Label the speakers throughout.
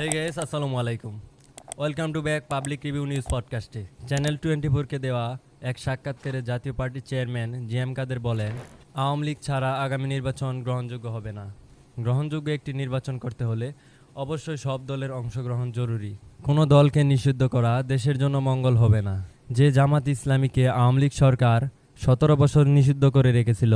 Speaker 1: হে আসসালামু আলাইকুম welcome to back public review news পডকাস্টে channel twenty ফোরকে দেওয়া এক সাক্ষাৎকারে জাতীয় পার্টির চেয়ারম্যান জি এম কাদের বলেন, আওয়ামী লীগ ছাড়া আগামী নির্বাচন গ্রহণযোগ্য হবে না। গ্রহণযোগ্য একটি নির্বাচন করতে হলে অবশ্যই সব দলের অংশগ্রহণ জরুরি। কোনো দলকে নিষিদ্ধ করা দেশের জন্য মঙ্গল হবে না। যে জামাত ইসলামীকে আওয়ামী লীগ সরকার সতেরো বছর নিষিদ্ধ করে রেখেছিল,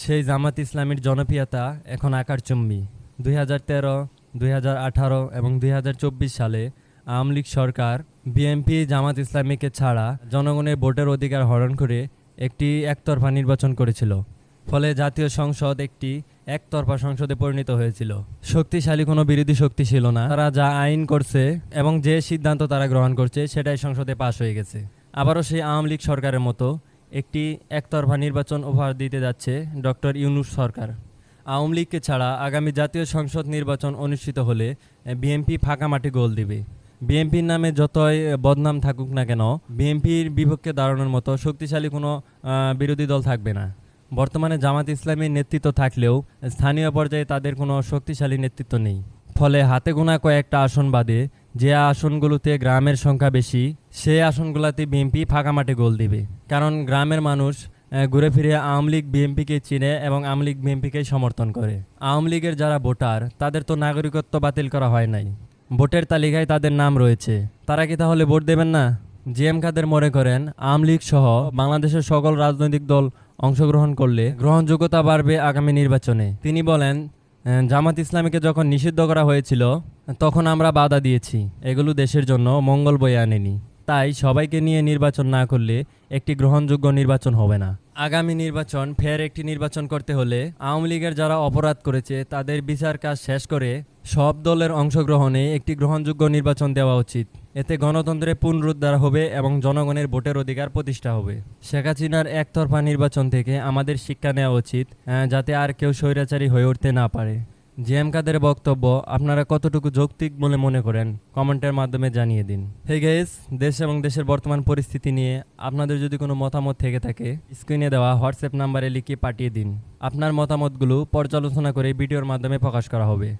Speaker 1: সেই জামাত ইসলামীর জনপ্রিয়তা এখন আকারচুম্বী। দুই হাজার তেরো দুই হাজার আঠারো এবং দুই হাজার চব্বিশ সালে আওয়ামী লীগ সরকার বিএনপি জামাত ইসলামীকে ছাড়া জনগণের ভোটের অধিকার হরণ করে একটি একতরফা নির্বাচন করেছিল। ফলে জাতীয় সংসদ একটি একতরফা সংসদে পরিণত হয়েছিল। শক্তিশালী কোনো বিরোধী শক্তি ছিল না। তারা যা আইন করছে এবং যে সিদ্ধান্ত তারা গ্রহণ করছে সেটাই সংসদে পাশ হয়ে গেছে। আবারও সেই আওয়ামী লীগ সরকারের মতো একটি একতরফা নির্বাচন উপহার দিতে যাচ্ছে ডক্টর ইউনুস সরকার। আওয়ামী লীগকে ছাড়া আগামী জাতীয় সংসদ নির্বাচন অনুষ্ঠিত হলে বিএনপি ফাঁকা মাটি গোল দিবে। বিএনপির নামে যতই বদনাম থাকুক না কেন, বিএনপির বিপক্ষে দাঁড়ানোর মতো শক্তিশালী কোনো বিরোধী দল থাকবে না। বর্তমানে জামাত ইসলামীর নেতৃত্ব থাকলেও, স্থানীয় পর্যায়ে তাদের কোনো শক্তিশালী নেতৃত্ব নেই। ফলে হাতে গোনা কয়েকটা আসন বাদে, যে আসনগুলোতে গ্রামের সংখ্যা বেশি সেই আসনগুলোতে বিএনপি ফাঁকা মাঠে গোল দিবে। কারণ গ্রামের মানুষ ঘুরে ফিরে আওয়ামী লীগ, বিএনপিকে চিনে এবং আওয়ামী লীগ, বিএনপিকে সমর্থন করে। আওয়ামী লীগের যারা ভোটার, তাদের তো নাগরিকত্ব বাতিল করা হয় নাই। ভোটের তালিকায় তাদের নাম রয়েছে। তারা কি তাহলে ভোট দেবেন না? জিএম কাদের মনে করেন, আওয়ামী লীগ সহ বাংলাদেশের সকল রাজনৈতিক দল অংশগ্রহণ করলে গ্রহণযোগ্যতা বাড়বে আগামী নির্বাচনে। তিনি বলেন জামাত ইসলামীকে যখন নিষিদ্ধ করা হয়েছিল, তখন আমরা বাধা দিয়েছি। এগুলো দেশের জন্য মঙ্গল বয়ে আনেনি। তাই সবাইকে নিয়ে নির্বাচন না করলে একটি গ্রহণযোগ্য নির্বাচন হবে না। আগামী নির্বাচন ফের একটি নির্বাচন করতে হলে আওয়ামী লীগের যারা অপরাধ করেছে, তাদের বিচার কাজ শেষ করে সব দলের অংশগ্রহণে একটি গ্রহণযোগ্য নির্বাচন দেওয়া উচিত। এতে গণতন্ত্রের পুনরুদ্ধার হবে এবং জনগণের ভোটের অধিকার প্রতিষ্ঠা হবে। শেখ হাসিনার একতরফা নির্বাচন থেকে আমাদের শিক্ষা নেওয়া উচিত যাতে আর কেউ স্বৈরাচারী হয়ে উঠতে না পারে। জিএম কাদের বক্তব্য, আপনারা কতটুকু যৌক্তিক বলে মনে করেন, কমেন্টের মাধ্যমে জানিয়ে দিন। হে গেস দেশ এবং দেশের বর্তমান পরিস্থিতি নিয়ে আপনাদের যদি কোনো মতামত থেকে থাকে স্ক্রিনে দেওয়া হোয়াটসঅ্যাপ নাম্বারে লিখে পাঠিয়ে দিন। আপনার মতামতগুলো পর্যালোচনা করে ভিডিওর মাধ্যমে প্রকাশ করা হবে।